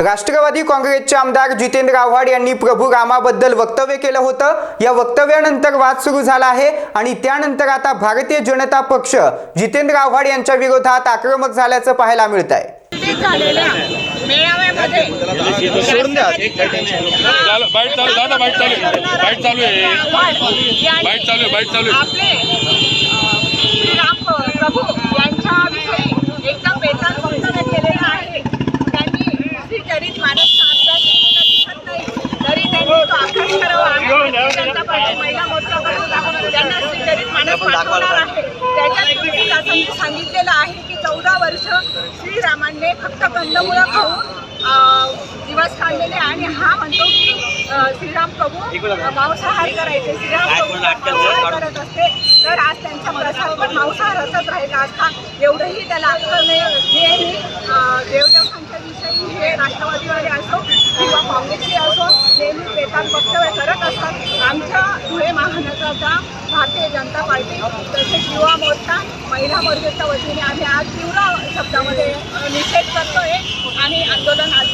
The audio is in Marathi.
राष्ट्रवादी काँग्रेसचे आमदार जितेंद्र आव्हाड यांनी प्रभू रामाबद्दल वक्तव्य केलं होतं. या वक्तव्यानंतर वाद सुरू झाला आहे आणि त्यानंतर आता भारतीय जनता पक्ष जितेंद्र आव्हाड यांच्या विरोधात आक्रमक झाल्याचं पाहायला मिळत आहे. बाईट चालू आहे. बाईट चालू आहे बाईट चालू आहे, बाईट चालू आहे. आपले अं, श्रीराम प्रभू यांच्याविषयी एकदम बेताल वक्तव्य केलेलं आहे त्यांनी श्रीचरित मानसचा अभ्यास केलेला दिसत नाही तरी त्यांनी तो अभ्यास करावा आम्ही भारतीय जनता पार्टी महिला मोर्चाकडून त्यांना श्रीचरित मानस पाठवणार आहे. त्याच्यात तुम्ही असं सांगितलेलं आहे की चौदा वर्ष श्रीरामांनी फक्त कंदमुळं खाऊन दिवस काढलेले आणि हा म्हणतो की श्रीराम प्रभू मांसाहार करायचे. श्रीराम प्रभू मांसाहार करत असते. तर आज त्यांचा प्रसाद पण मांसाहाराचाच राहिला असता. एवढंही त्याला अक्कल नाही नेहमी अं, देवदेवांच्या विषयी हे राष्ट्रवादीवाले असो नेहमी वक्तव्य करत असतात. आमच्या धुळे महानगराचा भारतीय जनता पार्टी तसेच युवा मोर्चा महिला मोर्चाच्या वतीने आम्ही आज तीव्र शब्दामध्ये निषेध करतोय आणि आंदोलन आज